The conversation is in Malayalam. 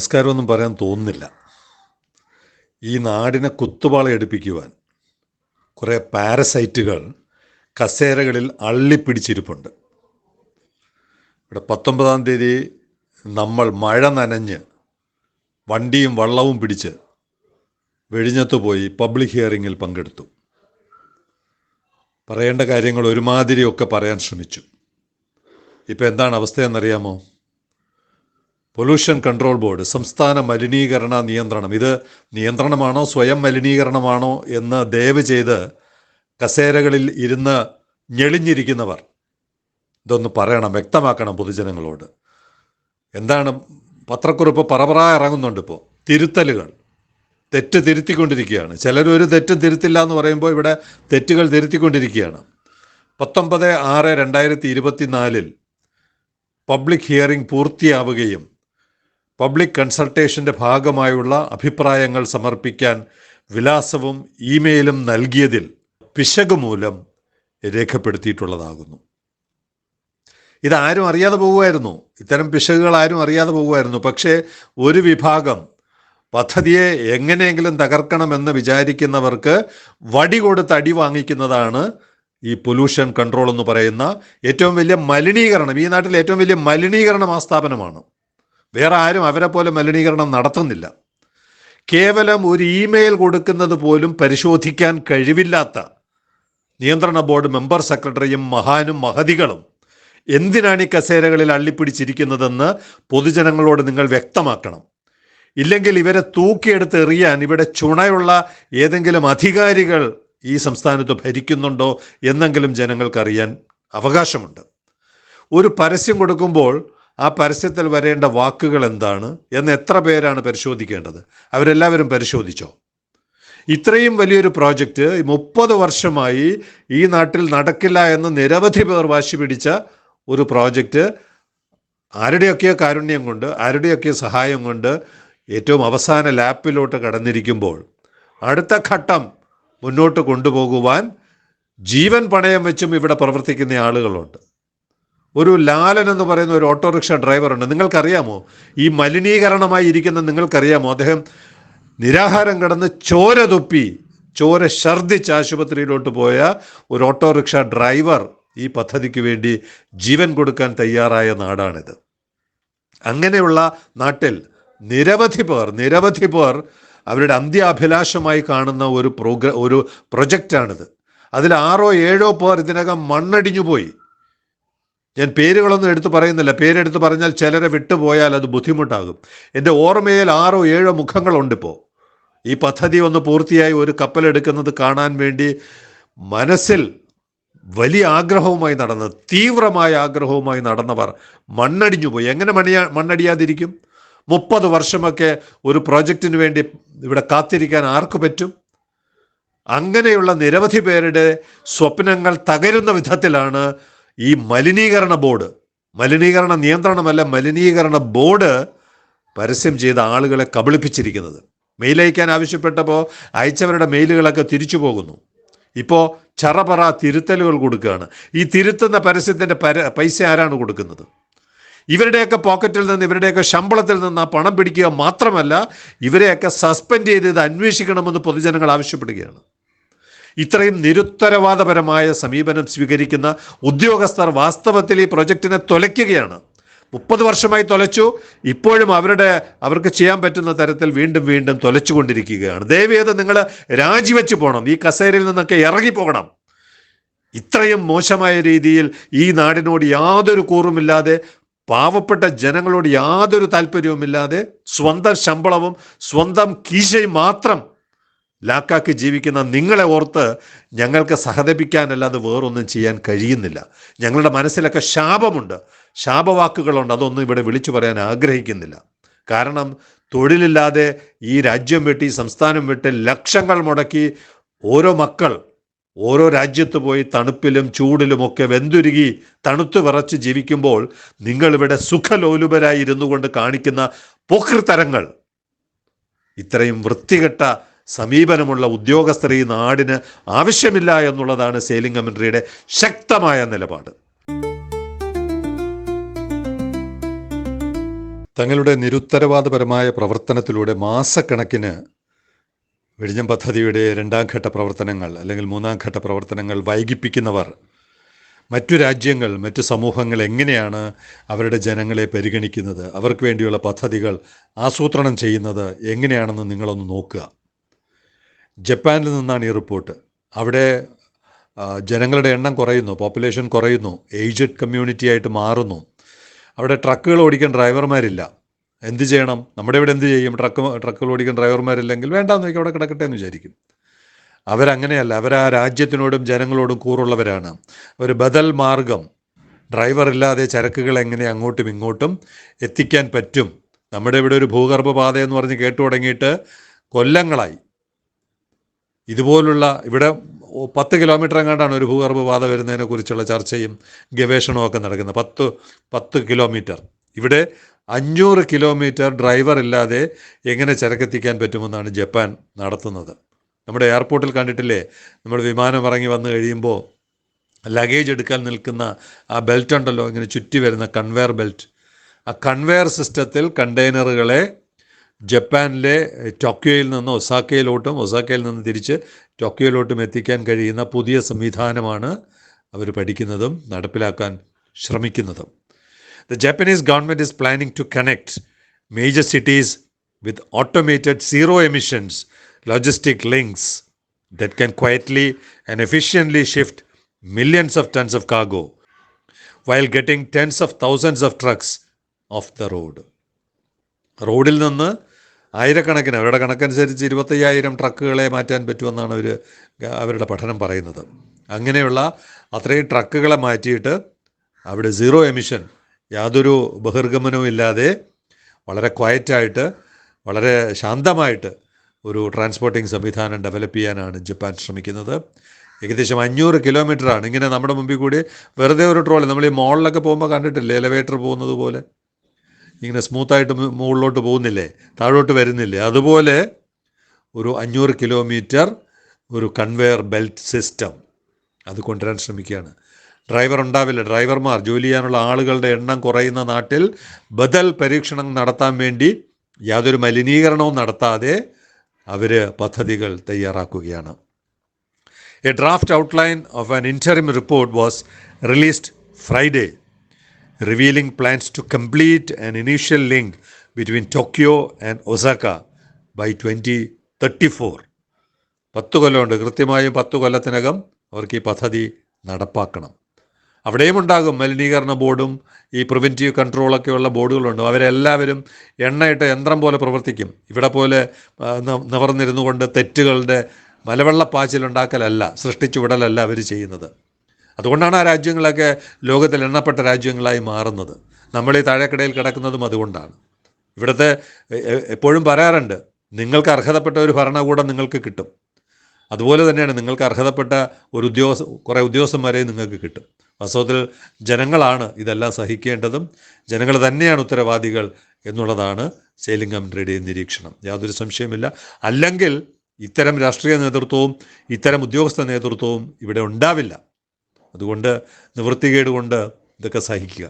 നമസ്കാരമൊന്നും പറയാൻ തോന്നുന്നില്ല. ഈ നാടിനെ കുത്തുപാളയടുപ്പിക്കുവാൻ കുറേ പാരസൈറ്റുകൾ കസേരകളിൽ അള്ളിപ്പിടിച്ചിരിപ്പുണ്ട്. ഇവിടെ പത്തൊമ്പതാം തീയതി നമ്മൾ മഴ നനഞ്ഞ് വണ്ടിയും വള്ളവും പിടിച്ച് വെഴിഞ്ഞത്ത് പോയി പബ്ലിക് ഹിയറിങ്ങിൽ പങ്കെടുത്തു. പറയേണ്ട കാര്യങ്ങൾ ഒരുമാതിരിയൊക്കെ പറയാൻ ശ്രമിച്ചു. ഇപ്പോൾ എന്താണ് അവസ്ഥയെന്നറിയാമോ? പൊല്യൂഷൻ കൺട്രോൾ ബോർഡ് സംസ്ഥാന മലിനീകരണ നിയന്ത്രണം. ഇത് നിയന്ത്രണമാണോ സ്വയം മലിനീകരണമാണോ എന്ന് ദയവ് ചെയ്ത് കസേരകളിൽ ഇരുന്ന് ഞെളിഞ്ഞിരിക്കുന്നവർ ഇതൊന്ന് പറയണം വ്യക്തമാക്കണം പൊതുജനങ്ങളോട്. എന്താണ് പത്രക്കുറിപ്പ് പറപറ ഇറങ്ങുന്നുണ്ട് ഇപ്പോൾ തിരുത്തലുകൾ. തെറ്റ് തിരുത്തിക്കൊണ്ടിരിക്കുകയാണ്. ചിലരൊരു തെറ്റും തിരുത്തില്ല എന്ന് പറയുമ്പോൾ ഇവിടെ തെറ്റുകൾ തിരുത്തിക്കൊണ്ടിരിക്കുകയാണ്. പത്തൊമ്പത് ആറ് രണ്ടായിരത്തി ഇരുപത്തിനാലിൽ പബ്ലിക് ഹിയറിംഗ് പൂർത്തിയാവുകയും പബ്ലിക് കൺസൾട്ടേഷന്റെ ഭാഗമായുള്ള അഭിപ്രായങ്ങൾ സമർപ്പിക്കാൻ വിലാസവും ഇമെയിലും നൽകിയതിൽ പിശക് മൂലം രേഖപ്പെടുത്തിയിട്ടുള്ളതാകുന്നു. ഇതാരും അറിയാതെ പോകുമായിരുന്നു. ഇത്തരം പിശകുകൾ ആരും അറിയാതെ പോകുമായിരുന്നു. പക്ഷേ ഒരു വിഭാഗം പദ്ധതിയെ എങ്ങനെയെങ്കിലും തകർക്കണമെന്ന് വിചാരിക്കുന്നവർക്ക് വടി കൊടുത്ത് അടി വാങ്ങിക്കുന്നതാണ് ഈ പൊല്യൂഷൻ കൺട്രോൾ എന്ന് പറയുന്ന ഏറ്റവും വലിയ മലിനീകരണം. ഈ നാട്ടിലെ ഏറ്റവും വലിയ മലിനീകരണം ആ സ്ഥാപനമാണ്. വേറെ ആരും അവരെ പോലെ മലിനീകരണം നടത്തുന്നില്ല. കേവലം ഒരു ഇമെയിൽ കൊടുക്കുന്നത് പോലും പരിശോധിക്കാൻ കഴിവില്ലാത്ത നിയന്ത്രണ ബോർഡ് മെമ്പർ സെക്രട്ടറിയും മഹാനും മഹതികളും എന്തിനാണ് ഈ കസേരകളിൽ അള്ളിപ്പിടിച്ചിരിക്കുന്നതെന്ന് പൊതുജനങ്ങളോട് നിങ്ങൾ വ്യക്തമാക്കണം. ഇല്ലെങ്കിൽ ഇവരെ തൂക്കിയെടുത്ത് എറിയാൻ ഇവിടെ ചുണയുള്ള ഏതെങ്കിലും അധികാരികൾ ഈ സംസ്ഥാനത്ത് ഭരിക്കുന്നുണ്ടോ എന്നെങ്കിലും ജനങ്ങൾക്കറിയാൻ അവകാശമുണ്ട്. ഒരു പരസ്യം കൊടുക്കുമ്പോൾ ആ പരസ്യത്തിൽ വരേണ്ട വാക്കുകൾ എന്താണ് എന്ന് എത്ര പേരാണ് പരിശോധിക്കേണ്ടത്? അവരെല്ലാവരും പരിശോധിച്ചോ? ഇത്രയും വലിയൊരു പ്രോജക്റ്റ് മുപ്പത് വർഷമായി ഈ നാട്ടിൽ നടക്കില്ല എന്ന് നിരവധി പേർ വാശി പിടിച്ച ഒരു പ്രോജക്റ്റ് ആരുടെയൊക്കെയോ കാരുണ്യം കൊണ്ട് ആരുടെയൊക്കെ സഹായം കൊണ്ട് ഏറ്റവും അവസാന ലാപ്പിലോട്ട് കടന്നിരിക്കുമ്പോൾ അടുത്ത ഘട്ടം മുന്നോട്ട് കൊണ്ടുപോകുവാൻ ജീവൻ പണയം വെച്ചും ഇവിടെ പ്രവർത്തിക്കുന്ന ആളുകളുണ്ട്. ഒരു ലാലൻ എന്ന് പറയുന്ന ഒരു ഓട്ടോറിക്ഷ ഡ്രൈവറുണ്ട്. നിങ്ങൾക്കറിയാമോ? ഈ മലിനീകരണമായി ഇരിക്കുന്ന നിങ്ങൾക്കറിയാമോ? അദ്ദേഹം നിരാഹാരം കിടന്ന് ചോര തുപ്പി ചോര ഛർദ്ദിച്ച് ആശുപത്രിയിലോട്ട് പോയ ഒരു ഓട്ടോറിക്ഷ ഡ്രൈവർ ഈ പദ്ധതിക്ക് വേണ്ടി ജീവൻ കൊടുക്കാൻ തയ്യാറായ നാടാണിത്. അങ്ങനെയുള്ള നാട്ടിൽ നിരവധി പേർ നിരവധി പേർ അവരുടെ അന്ത്യാഭിലാഷമായി കാണുന്ന ഒരു പ്രോഗ്ര ഒരു പ്രൊജക്റ്റാണിത്. അതിൽ ആറോ ഏഴോ പേർ ഇതിനകം മണ്ണടിഞ്ഞു പോയി ഞാൻ പേരുകളൊന്നും എടുത്തു പറയുന്നില്ല. പേരെടുത്ത് പറഞ്ഞാൽ ചിലരെ വിട്ടുപോയാൽ അത് ബുദ്ധിമുട്ടാകും. എന്റെ ഓർമ്മയിൽ ആറോ ഏഴോ മുഖങ്ങളുണ്ടിപ്പോൾ ഈ പദ്ധതി ഒന്ന് പൂർത്തിയായി ഒരു കപ്പലെടുക്കുന്നത് കാണാൻ വേണ്ടി മനസ്സിൽ വലിയ ആഗ്രഹവുമായി നടന്ന് തീവ്രമായ ആഗ്രഹവുമായി നടന്നവർ മണ്ണടിഞ്ഞു പോയി. എങ്ങനെ മണിയാ മണ്ണടിയാതിരിക്കും? മുപ്പത് വർഷമൊക്കെ ഒരു പ്രോജക്റ്റിന് വേണ്ടി ഇവിടെ കാത്തിരിക്കാൻ ആർക്ക് പറ്റും? അങ്ങനെയുള്ള നിരവധി പേരുടെ സ്വപ്നങ്ങൾ തകരുന്ന വിധത്തിലാണ് ഈ മലിനീകരണ ബോർഡ് മലിനീകരണ നിയന്ത്രണമല്ല മലിനീകരണ ബോർഡ് പരസ്യം ചെയ്ത ആളുകളെ കബളിപ്പിച്ചിരിക്കുന്നത്. മെയിൽ അയക്കാൻ ആവശ്യപ്പെട്ടപ്പോൾ അയച്ചവരുടെ മെയിലുകളൊക്കെ തിരിച്ചു പോകുന്നു. ഇപ്പോൾ ചറപറ തിരുത്തലുകൾ കൊടുക്കുകയാണ്. ഈ തിരുത്തുന്ന പരസ്യത്തിന്റെ പര പൈസ ആരാണ് കൊടുക്കുന്നത്? ഇവരുടെയൊക്കെ പോക്കറ്റിൽ നിന്ന് ഇവരുടെയൊക്കെ ശമ്പളത്തിൽ നിന്ന് ആ പണം പിടിക്കുക മാത്രമല്ല ഇവരെയൊക്കെ സസ്പെൻഡ് ചെയ്ത് ഇത് അന്വേഷിക്കണമെന്ന് പൊതുജനങ്ങൾ ആവശ്യപ്പെടുകയാണ്. ഇത്രയും നിരുത്തരവാദപരമായ സമീപനം സ്വീകരിക്കുന്ന ഉദ്യോഗസ്ഥർ വാസ്തവത്തിൽ ഈ പ്രൊജക്റ്റിനെ തുലയ്ക്കുകയാണ്. മുപ്പത് വർഷമായി തുലച്ചു. ഇപ്പോഴും അവരുടെ അവർക്ക് ചെയ്യാൻ പറ്റുന്ന തരത്തിൽ വീണ്ടും വീണ്ടും തുലച്ചുകൊണ്ടിരിക്കുകയാണ്. ദയവേത് നിങ്ങൾ രാജിവെച്ച് പോകണം. ഈ കസേരയിൽ നിന്നൊക്കെ ഇറങ്ങിപ്പോകണം ഇത്രയും മോശമായ രീതിയിൽ ഈ നാടിനോട് യാതൊരു കൂറുമില്ലാതെ പാവപ്പെട്ട ജനങ്ങളോട് യാതൊരു താല്പര്യവുമില്ലാതെ സ്വന്തം ശമ്പളവും സ്വന്തം കീശയും മാത്രം ലാക്കാക്കി ജീവിക്കുന്ന നിങ്ങളെ ഓർത്ത് ഞങ്ങൾക്ക് സഹതപിക്കാനല്ലാതെ വേറൊന്നും ചെയ്യാൻ കഴിയുന്നില്ല. ഞങ്ങളുടെ മനസ്സിലൊക്കെ ശാപമുണ്ട്. ശാപവാക്കുകളുണ്ട്. അതൊന്നും ഇവിടെ വിളിച്ചു പറയാൻ ആഗ്രഹിക്കുന്നില്ല. കാരണം തൊഴിലില്ലാതെ ഈ രാജ്യം വിട്ട് ഈ സംസ്ഥാനം വിട്ട് ലക്ഷങ്ങൾ മുടക്കി ഓരോ മക്കൾ ഓരോ രാജ്യത്ത് പോയി തണുപ്പിലും ചൂടിലും ഒക്കെ വെന്തുരുകി തണുത്തു വിറച്ച് ജീവിക്കുമ്പോൾ നിങ്ങളിവിടെ സുഖലോലുപരായി ഇരുന്നു കൊണ്ട് കാണിക്കുന്ന പോക്കൃതരങ്ങൾ ഇത്രയും വൃത്തികെട്ട സമീപനമുള്ള ഉദ്യോഗസ്ഥർ ഈ നാടിന് ആവശ്യമില്ല എന്നുള്ളതാണ് സെയിലിംഗ് കമൻട്രിയുടെ ശക്തമായ നിലപാട്. തങ്ങളുടെ നിരുത്തരവാദപരമായ പ്രവർത്തനത്തിലൂടെ മാസക്കണക്കിന് വെടിഞ്ഞം പദ്ധതിയുടെ രണ്ടാം ഘട്ട പ്രവർത്തനങ്ങൾ അല്ലെങ്കിൽ മൂന്നാം ഘട്ട പ്രവർത്തനങ്ങൾ വൈകിപ്പിക്കുന്നവർ മറ്റു രാജ്യങ്ങൾ മറ്റു സമൂഹങ്ങൾ എങ്ങനെയാണ് അവരുടെ ജനങ്ങളെ പരിഗണിക്കുന്നത്? അവർക്ക് വേണ്ടിയുള്ള പദ്ധതികൾ ആസൂത്രണം ചെയ്യുന്നത് എങ്ങനെയാണെന്ന് നിങ്ങളൊന്ന് നോക്കുക. ജപ്പാനിൽ നിന്നാണ് ഈ റിപ്പോർട്ട്. അവിടെ ജനങ്ങളുടെ എണ്ണം കുറയുന്നു പോപ്പുലേഷൻ കുറയുന്നു ഏജ്ഡ് കമ്മ്യൂണിറ്റി ആയിട്ട് മാറുന്നു. അവിടെ ട്രക്കുകൾ ഓടിക്കാൻ ഡ്രൈവർമാരില്ല. എന്ത് ചെയ്യണം? നമ്മുടെ ഇവിടെ എന്ത് ചെയ്യും? ട്രക്ക് ട്രക്കുകൾ ഓടിക്കാൻ ഡ്രൈവർമാരില്ലെങ്കിൽ വേണ്ടാന്ന് വെച്ചാൽ അവിടെ കിടക്കട്ടെ എന്ന് വിചാരിക്കും. അവരങ്ങനെയല്ല അവർ ആ രാജ്യത്തിനോടും ജനങ്ങളോടും കൂറുള്ളവരാണ്. അവർ ബദൽ മാർഗം. ഡ്രൈവർ ഇല്ലാതെ ചരക്കുകൾ എങ്ങനെ അങ്ങോട്ടും ഇങ്ങോട്ടും എത്തിക്കാൻ പറ്റും? നമ്മുടെ ഇവിടെ ഒരു ഭൂഗർഭ പാത എന്ന് പറഞ്ഞ് കേട്ടു തുടങ്ങിയിട്ട് കൊല്ലങ്ങളായി. ഇതുപോലുള്ള ഇവിടെ പത്ത് കിലോമീറ്റർ എങ്ങാണ്ടാണ് ഒരു ഭൂഗർഭപാത വരുന്നതിനെ കുറിച്ചുള്ള ചർച്ചയും ഗവേഷണവും ഒക്കെ നടക്കുന്നത്. പത്ത് പത്ത് കിലോമീറ്റർ. ഇവിടെ അഞ്ഞൂറ് കിലോമീറ്റർ ഡ്രൈവർ ഇല്ലാതെ എങ്ങനെ ചരക്കെത്തിക്കാൻ പറ്റുമെന്നാണ് ജപ്പാൻ നടത്തുന്നത്. നമ്മുടെ എയർപോർട്ടിൽ കണ്ടിട്ടില്ലേ? നമ്മൾ വിമാനം ഇറങ്ങി വന്നു കഴിയുമ്പോൾ ലഗേജ് എടുക്കാൻ നിൽക്കുന്ന ആ ബെൽറ്റ് ഉണ്ടല്ലോ ഇങ്ങനെ ചുറ്റി വരുന്ന കൺവെയർ ബെൽറ്റ് ആ കൺവെയർ സിസ്റ്റത്തിൽ കണ്ടെയ്നറുകളെ ജപ്പാനിലെ ടോക്കിയോയിൽ നിന്ന് ഒസാക്കയിലോട്ടും ഒസാക്കയിൽ നിന്ന് തിരിച്ച് ടോക്കിയോയിലോട്ടും എത്തിക്കാൻ കഴിയുന്ന പുതിയ സംവിധാനമാണ് അവർ പഠിക്കുന്നതും നടപ്പിലാക്കാൻ ശ്രമിക്കുന്നതും the Japanese government is planning to connect major cities with automated zero emissions logistic links that can quietly and efficiently shift millions of tons of cargo while getting tens of thousands of trucks off the road. റോഡിൽ നിന്ന് ആയിരക്കണക്കിന് അവരുടെ കണക്കനുസരിച്ച് ഇരുപത്തയ്യായിരം ട്രക്കുകളെ മാറ്റാൻ പറ്റുമെന്നാണ് അവർ അവരുടെ പഠനം പറയുന്നത്. അങ്ങനെയുള്ള അത്രയും ട്രക്കുകളെ മാറ്റിയിട്ട് അവിടെ സീറോ എമിഷൻ യാതൊരു ബഹിർഗമനവും ഇല്ലാതെ വളരെ ക്വയറ്റായിട്ട് വളരെ ശാന്തമായിട്ട് ഒരു ട്രാൻസ്പോർട്ടിംഗ് സംവിധാനം ഡെവലപ്പ് ചെയ്യാനാണ് ജപ്പാൻ ശ്രമിക്കുന്നത്. ഏകദേശം അഞ്ഞൂറ് കിലോമീറ്ററാണ്. ഇങ്ങനെ നമ്മുടെ മുമ്പിൽ കൂടി വെറുതെ ഒരു ട്രോളി നമ്മൾ ഈ മോളിലൊക്കെ പോകുമ്പോൾ കണ്ടിട്ടില്ലേ എലവേറ്റർ പോകുന്നത് പോലെ? ഇങ്ങനെ സ്മൂത്തായിട്ട് മുകളിലോട്ട് പോകുന്നില്ലേ? താഴോട്ട് വരുന്നില്ലേ? അതുപോലെ ഒരു അഞ്ഞൂറ് കിലോമീറ്റർ ഒരു കൺവെയർ ബെൽറ്റ് സിസ്റ്റം അത് കൊണ്ടുവരാൻ ശ്രമിക്കുകയാണ്. ഡ്രൈവർ ഉണ്ടാവില്ല. ഡ്രൈവർമാർ ജോലി ചെയ്യാനുള്ള ആളുകളുടെ എണ്ണം കുറയുന്ന നാട്ടിൽ ബദൽ പരീക്ഷണം നടത്താൻ വേണ്ടി യാതൊരു മലിനീകരണവും നടത്താതെ അവർ പദ്ധതികൾ തയ്യാറാക്കുകയാണ്. A draft outline of an interim report was released Friday revealing plans to complete an initial link between Tokyo and Osaka by 2034. പത്ത് കൊല്ലമുണ്ട്. കൃത്യമായും പത്ത് കൊല്ലത്തിനകം അവർക്ക് ഈ പദ്ധതി നടപ്പാക്കണം. അവിടെയും ഉണ്ടാകും മലിനീകരണ ബോർഡും ഈ പ്രിവെന്റീവ് കൺട്രോളൊക്കെയുള്ള ബോർഡുകളുണ്ട്. അവരെല്ലാവരും എണ്ണയിട്ട യന്ത്രം പോലെ പ്രവർത്തിക്കും. ഇവിടെ പോലെ നിവർന്നിരുന്നു കൊണ്ട് തെറ്റുകളുടെ മലവെള്ളപ്പാച്ചിലുണ്ടാക്കലല്ല സൃഷ്ടിച്ചു വിടലല്ല അവർ ചെയ്യുന്നത്. അതുകൊണ്ടാണ് ആ രാജ്യങ്ങളൊക്കെ ലോകത്തിൽ എണ്ണപ്പെട്ട രാജ്യങ്ങളായി മാറുന്നത്. നമ്മൾ ഈ താഴേക്കടയിൽ കിടക്കുന്നതും അതുകൊണ്ടാണ്. ഇവിടുത്തെ എപ്പോഴും പറയാറുണ്ട് നിങ്ങൾക്ക് അർഹതപ്പെട്ട ഒരു ഭരണകൂടം നിങ്ങൾക്ക് കിട്ടും. അതുപോലെ തന്നെയാണ് നിങ്ങൾക്ക് അർഹതപ്പെട്ട ഒരു ഉദ്യോഗസ്ഥ കുറേ ഉദ്യോഗസ്ഥന്മാരെയും നിങ്ങൾക്ക് കിട്ടും. വാസ്തവത്തിൽ ജനങ്ങളാണ് ഇതെല്ലാം സഹിക്കേണ്ടതും ജനങ്ങൾ തന്നെയാണ് ഉത്തരവാദികൾ എന്നുള്ളതാണ് സേലിംഗം റെഡിയുടെ നിരീക്ഷണം. യാതൊരു സംശയമില്ല അല്ലെങ്കിൽ ഇത്തരം രാഷ്ട്രീയ നേതൃത്വവും ഇത്തരം ഉദ്യോഗസ്ഥ നേതൃത്വവും ഇവിടെ ഉണ്ടാവില്ല. അതുകൊണ്ട് നിവൃത്തികേടുകൊണ്ട് ഇതൊക്കെ സഹിക്കുക.